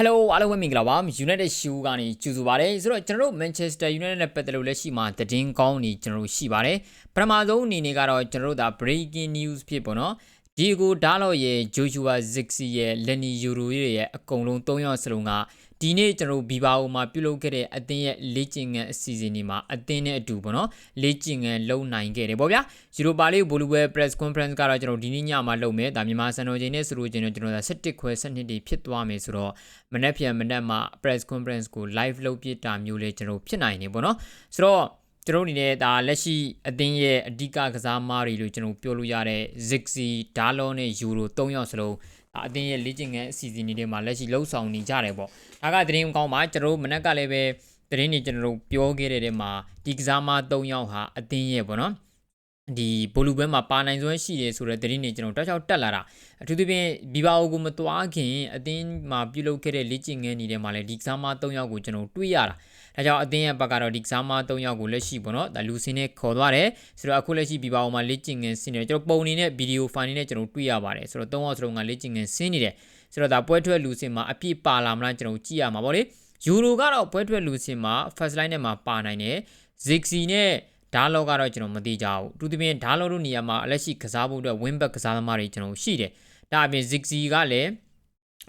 Hello အားလုံးပဲမင်္ဂလာပါ United Shoe ကနေကြိုဆိုပါရစေဆိုတော့ကျွန်တော်တို့ Manchester United နဲ့ပတ်သက်လို့လက်ရှိမှာသတင်းကောင်းနေကျွန်တော်တို့ရှိပါတယ်ပထမဆုံးအနေနဲ့ကတော့ကျွန်တော်တို့ဒါ breaking news ဖြစ်ပေါ့နော်ဒီကိုဒါလော့ရဲ့ Joshua Zirkzee ရဲ့ Lenny Yoro ရဲ့အကုန်လုံး၃ယောက်စလုံးက ဒီနေ့ကျွန်တော်တို့ဘီဘာအိုမှာပြုလုပ်ခဲ့တဲ့အသင်းရဲ့လေ့ကျင့်ခန်းအစီအစဉ်တွေမှာအသင်းနဲ့အတူပေါ့နော်လေ့ကျင့်ခန်းလုပ်နိုင်ခဲ့တယ်ပေါ့ဗျာယူရိုပါလိဘိုလူဘဲ press conference ကတော့ကျွန်တော်ဒီနေ့ညမှာလုပ်မယ်ဒါမြန်မာစံတော်ချိန်နဲ့ဆိုလို့ချင်းတော့ကျွန်တော်17ခွဲ17တိဖြစ်သွားမယ်ဆိုတော့မနေ့ပြန်မနေ့မှာ press conference ကို live လုပ်ပြတာမျိုးလေးကျွန်တော်ဖြစ်နိုင်နေပေါ့နော်ဆိုတော့ ကျွန်တော်အနေနဲ့ဒါလက်ရှိအသင်းရဲ့အဓိကကစားမားတွေလို့ကျွန်တော်ပြောလို့ရတဲ့ Zixi, Dalon နဲ့ Euro ၃ယောက်စလုံးအသင်းရဲ့လေ့ကျင့်ခန်းအစီအစဉ်တွေမှာလက်ရှိလှုပ်ဆောင်နေကြတယ်ပေါ့ဒါကသတင်းကောင်းပါကျွန်တော်တို့မနက်ကလည်းပဲသတင်းတွေကျွန်တော်တို့ပြောခဲ့တဲ့ထဲမှာဒီကစားမ၃ယောက်ဟာအသင်းရဲ့ပေါ့နော်ဒီဘိုလူဘဲမှာပါနိုင်စွမ်းရှိတယ်ဆိုတဲ့သတင်းတွေကျွန်တော်တောက်ချောက်တက်လာတာအထူးသဖြင့်ဘီဘာအိုကိုမသွားခင်အသင်းမှာပြုလုပ်ခဲ့တဲ့လေ့ကျင့်ခန်းတွေထဲမှာလည်းဒီကစားမ၃ယောက်ကိုကျွန်တော်တွေ့ရတာ ဒါကြောင့်အသင်းရဲ့ဘက်ကတော့ဒီကစားမ၃ယောက်ကိုလက်ရှိပေါ့နော်ဒါလူစင်းနဲ့ခေါ်သွားတယ်ဆိုတော့အခုလက်ရှိဘီဘာအိုမှာလေ့ကျင့်ခန်းဆင်းနေတယ်ကျွန်တော်ပုံနေနဲ့ဗီဒီယိုဖိုင်နေနဲ့ကျွန်တော်တွေ့ရပါတယ်ဆိုတော့၃ယောက်စလုံးကလေ့ကျင့်ခန်းဆင်းနေတယ်ဆိုတော့ဒါပွဲထွက်လူစင်မှာအပြည့်ပါလာမလားကျွန်တော်ကြည့်ရမှာပေါ့လေယူရိုကတော့ပွဲထွက်လူစင်မှာ first line နဲ့မှာပါနိုင်တယ် Zixi နဲ့ဒါလောကတော့ကျွန်တော်မသိကြဘူးသူတပင်ဒါလောတို့နေရာမှာအလက်ရှိကစားဖို့အတွက် win back ကစားသမားတွေကျွန်တော်ရှိတယ်ဒါအပြင် Zixi ကလည်း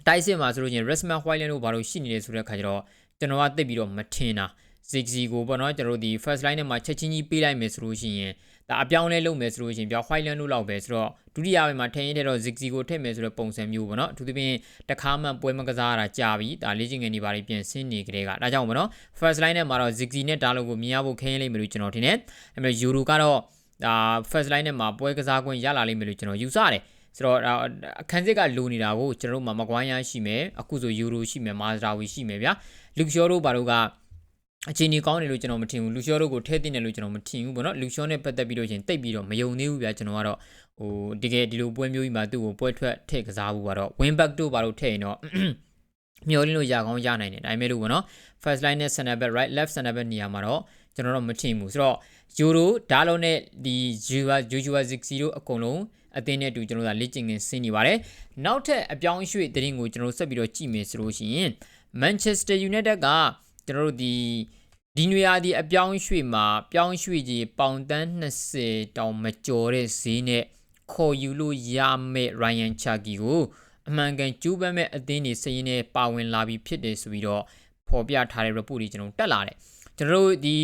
တိုက်စစ်မှာဆိုလို့ချင်း Resman Whiteland တို့ဘာလို့ရှိနေလဲဆိုတဲ့ခါကျတော့ ကျွန်တော်ကသိပြီးတော့မထင်တာ Zixi ကိုပေါ့နော်ကျွန်တော်တို့ဒီ first line နဲ့မှာချက်ချင်းကြီးပေးလိုက်မယ်ဆိုလို့ရှိရင်ဒါအပြောင်းလဲလုပ်မယ်ဆိုလို့ရှိရင်ပြော white land လို့လောက်ပဲဆိုတော့ဒုတိယပိုင်းမှာထင်ရတဲ့တော့ zigzag ကိုထည့်မယ်ဆိုတဲ့ပုံစံမျိုးပေါ့နော်အထူးသဖြင့်တခါမှပွဲမကစားရတာကြာပြီဒါလေ့ကျင့်ခန်းတွေပါပြီးပြင်ဆင်နေကြတဲ့ကဒါကြောင့်ပေါ့နော် first line နဲ့မှာတော့ zigzag နဲ့ဒါလို့ကိုမြင်ရဖို့ခင်းရလိမ့်မယ်လို့ကျွန်တော်ထင်တယ်ဒါပေမဲ့ euro ကတော့ဒါ first line နဲ့မှာပွဲကစားခွင့်ရလာလိမ့်မယ်လို့ကျွန်တော်ယူဆတယ် ဆိုတော့အခန်းစစ်ကလိုနေတာကိုကျွန်တော်တို့မှာမကွိုင်းရရှိမယ်အခုဆိုယူရိုရှိမယ်မာဇရာဝီရှိမယ်ဗျာလူကရှောတို့ဘာတို့ကအချိန်ကြီးကောင်းတယ်လို့ကျွန်တော်မထင်ဘူးလူရှောတို့ကိုထဲတင်တယ်လို့ကျွန်တော်မထင်ဘူးပေါ့နော်လူရှောနဲ့ပတ်သက်ပြီးတော့ရှင်တိတ်ပြီးတော့မယုံသေးဘူးဗျာကျွန်တော်ကတော့ဟိုတကယ်ဒီလိုပွဲမျိုးကြီးမှာသူ့ကိုပွဲထွက်ထည့်ကစားဘူးကတော့ win back တို့ဘာလို့ထည့်ရင်တော့မျောလင်းလို့ရကောင်းရနိုင်တယ်ဒါပေမဲ့လို့ပေါ့နော် first line နဲ့ center back right left center back နေရာမှာတော့ကျွန်တော်တော့မထင်ဘူးဆိုတော့ Euro ဒါလုံးနဲ့ဒီ Jua Joshua Zixi တို့အကုန်လုံး အသင်းနဲ့အတူကျွန်တော်တို့လေ့ကျင့်ခင်းဆင်းနေပါတယ်နောက်ထပ်အပြောင်းရွှေ့သတင်းကိုကျွန်တော်ဆက်ပြီးတော့ကြည့်မယ်ဆိုလို့ရှိရင် Manchester United ကကျွန်တော်တို့ဒီဒီနွေရာသီအပြောင်းရွှေ့မှာပြောင်းရွှေ့ကြီးပေါင်တန်း20တောင်မကျော်တဲ့ဈေးနဲ့ခေါ်ယူလို့ရမယ့် Ryan Cherky ကိုအမှန်ကန်ကျူးပန်းမဲ့အသင်းတွေစရင်နဲ့ပါဝင်လာပြီးဖြစ်တယ်ဆိုပြီးတော့ဖော်ပြထားတဲ့ report တွေကျွန်တော်တက်လာတယ်ကျွန်တော်တို့ဒီ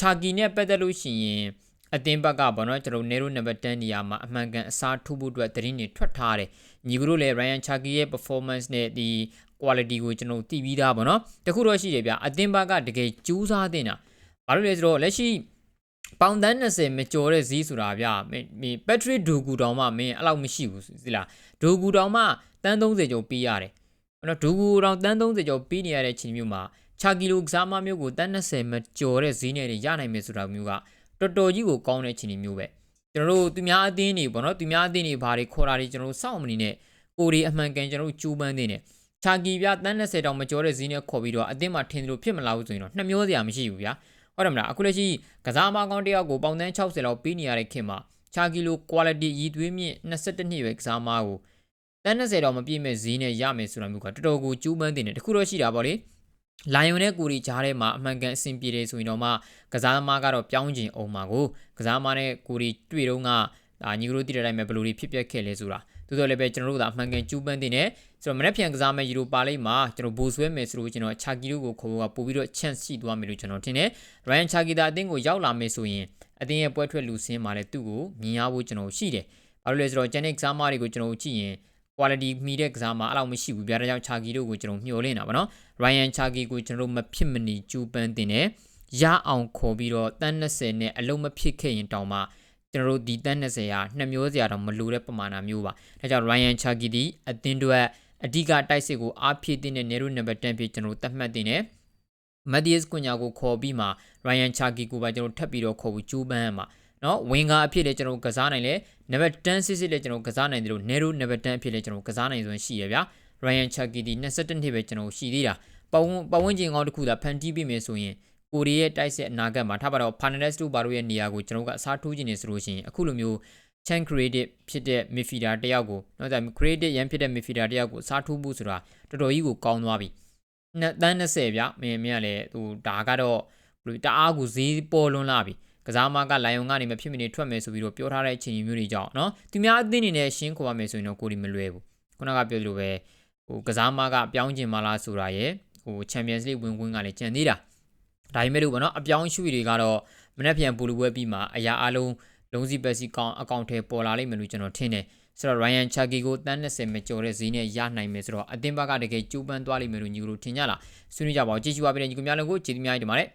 Cherky နဲ့ပတ်သက်လို့ရှိရင် အသင်းဘက်ကပေါ့နော်ကျွန်တော်နေရိုနံပါတ်10နေရာမှာအမှန်ကန်အစားထိုးဖို့အတွက်သတင်းတွေထွက်ထားတယ်ညီကတို့လည်း Ryan Cherky ရဲ့ performance နဲ့ဒီ quality ကိုကျွန်တော်သိပြီးသားပေါ့နော်တခုတော့ရှိတယ်ဗျအသင်းဘက်ကတကယ်ကြိုးစားတင်တာဘာလို့လဲဆိုတော့လက်ရှိပေါင်တန်း20မကျော်တဲ့ဈေးဆိုတာဗျမင်းဘက်ထရီဒိုဂူတောင်မှမင်းအဲ့လောက်မရှိဘူးစီလားဒိုဂူတောင်မှတန်း30ကျော်ပေးရတယ်နော်ဒိုဂူတောင်တန်း30ကျော်ပေးနေရတဲ့ချိန်မျိုးမှာချာကီလိုကစားမမျိုးကိုတန်း20မကျော်တဲ့ဈေးနဲ့ရနိုင်မယ်ဆိုတာမျိုးက တော်တော်ကြီးကိုကောင်းတဲ့ချိန်မျိုးပဲကျွန်တော်တို့သူများအသင်းတွေပေါ့နော်သူများအသင်းတွေဘာတွေခေါ်တာတွေကျွန်တော်တို့စောင့်မနေနဲ့ကိုရီအမှန်ကန်ကျွန်တော်တို့ကြိုးပမ်းနေတယ်ချာကီပြတန်း20တောင်မကျော်တဲ့ဈေးနဲ့ခေါ်ပြီးတော့အသင်းမှာထင်တယ်လို့ဖြစ်မလာဘူးဆိုရင်တော့နှမျောစရာမရှိဘူးဗျာဟုတ်တယ်မလားအခုလက်ရှိကစားမကောင်းတယောက်ကိုပေါင်တန်း60လောက်ပေးနေရတဲ့ခင်မှာချာကီလို quality ရည်သွေးမြင့်22နှစ်ပဲကစားမကိုတန်း20တောင်မပြည့်မဲ့ဈေးနဲ့ရမယ်ဆိုတာမျိုးကတော်တော်ကိုကျူးပန်းတင်တယ်တခုတော့ရှိတာပေါ့လေ လိုင်ယွန်နဲ့ကိုရီကြားထဲမှာအမှန်ကန်အဆင်ပြေတယ်ဆိုရင်တော့မှကစားသမားကတော့ပြောင်းကျင်အောင်မှာကိုကစားသမားနဲ့ကိုရီတွေ့တော့ကဒါညီကတို့တည်တဲ့အတိုင်းပဲဘယ်လိုတွေဖြစ်ပျက်ခဲ့လဲဆိုတာသို့တော်လည်းပဲကျွန်တော်တို့ကအမှန်ကန်ကျူးပန်းတင်တယ်ဆိုတော့မနေ့ပြန်ကစားမဲ့ယူရိုပါလိမ့်မှာကျွန်တော်ဘိုးဆွဲမယ်ဆိုလို့ကျွန်တော်ချာကီတို့ကိုခေါ်ဖို့ကပို့ပြီးတော့ chance ရှိသွားမယ်လို့ကျွန်တော်ထင်တယ်။ Ryan Chaki တာအသင်းကိုရောက်လာမယ်ဆိုရင်အသင်းရဲ့ပွဲထွက်လူစင်းမှာလည်းသူ့ကိုမြင်ရဖို့ကျွန်တော်ရှိတယ်။ဘာလို့လဲဆိုတော့ Janik ကစားမတွေကိုကျွန်တော်ကြည့်ရင် quality မီတဲ့ကစားမအဲ့လောက်မရှိဘူးဗျာဒါကြောင့် Chaki တို့ကိုကျွန်တော်မျှော်လင့်တာပါနော်။ Ryan Chaki ကိုကျွန်တော်မဖြစ်မနေကျူးပန်းတင်တယ်။ရအောင်ခေါ်ပြီးတော့တန်း20နဲ့အလုံးမဖြစ်ခဲ့ရင်တောင်မှကျွန်တော်တို့ဒီတန်း20ဟာနှစ်မျိုးစရာတော့မလိုတဲ့ပမာဏမျိုးပါဒါကြောင့် Ryan Chaki ဒီအသင်းတွေအဓိကတိုက်စစ်ကိုအားဖြည့်တဲ့နေရိုနံပါတ်10ဖြစ်ကျွန်တော်သတ်မှတ်တင်တယ်မက်ဒီယစ်ကွန်ညာကိုခေါ်ပြီးမှ Ryan Chaki ကိုပါကျွန်တော်ထပ်ပြီးတော့ခေါ်ပြီးကျိုးပန်းမှာ နော်ဝင်ကာအဖြစ်လည်းကျွန်တော်ကစားနိုင်လေနံပါတ်10စစ်စစ်လည်းကျွန်တော်ကစားနိုင်တယ်လို့ narrow နံပါတ်10အဖြစ်လည်းကျွန်တော်ကစားနိုင်ဆိုရင်ရှိရဗျာ Ryan Chucky ဒီ22နှစ်ပဲကျွန်တော်ရှိသေးတာပဝန်းပဝန်းကျင်ကောင်းတစ်ခုသာဖန်တီးပေးမယ်ဆိုရင်ကိုရီးယားတိုက်စစ်အနာဂတ်မှာထားပါတော့ Fernandes တို့ဘာတို့ရဲ့နေရာကိုကျွန်တော်ကအစားထိုးခြင်းနေဆိုလို့ရှိရင်အခုလိုမျိုး chain creative ဖြစ်တဲ့ midfielder တယောက်ကိုနောက်ဆို creative ရန်ဖြစ်တဲ့ midfielder တယောက်ကိုအစားထိုးဖို့ဆိုတာတော်တော်ကြီးကိုကောင်းသွားပြီနှစ်တန်း20ဗျမင်းမင်းကလည်းဟိုဒါကတော့ဘယ်လိုတအားကိုဈေးပေါ်လွန်းလာပြီ ကစားမကလိုင်ယွန်ကနေမဖြစ်မနေထွက်မယ်ဆိုပြီးတော့ပြောထားတဲ့အခြေအနေမျိုးတွေကြောင့်နော်သူများအသင်းအနေနဲ့ရှင်းခေါ်ရမယ်ဆိုရင်တော့ကိုဒီမလွယ်ဘူးခုနကပြောသလိုပဲဟိုကစားမကပြောင်းကျင်မလားဆိုတာရဲ့ဟို Champions League ဝင်ကွင်းကလည်းကြံသေးတာဒါပေမဲ့လို့ပေါ့နော်အပြောင်းရွှေ့တွေကတော့မနေ့ပြန်ပူလူပွဲပြီးမှအရာအလုံးလုံးစီပက်စီကောင်အကောင့်ထဲပေါ်လာလိမ့်မယ်လို့ကျွန်တော်ထင်တယ်ဆိုတော့ Ryan Chucky ကိုတန်း20မကျော်တဲ့ဈေးနဲ့ရနိုင်မယ်ဆိုတော့အသင်းဘက်ကတကယ်ကြိုးပမ်းသွားလိမ့်မယ်လို့ညီတို့ထင်ကြလားဆွေးနွေးကြပါဦးကြည့်ရှုပါပြီးတဲ့ညီကများလုံးကိုကျေးဇူးများတင်ပါတယ်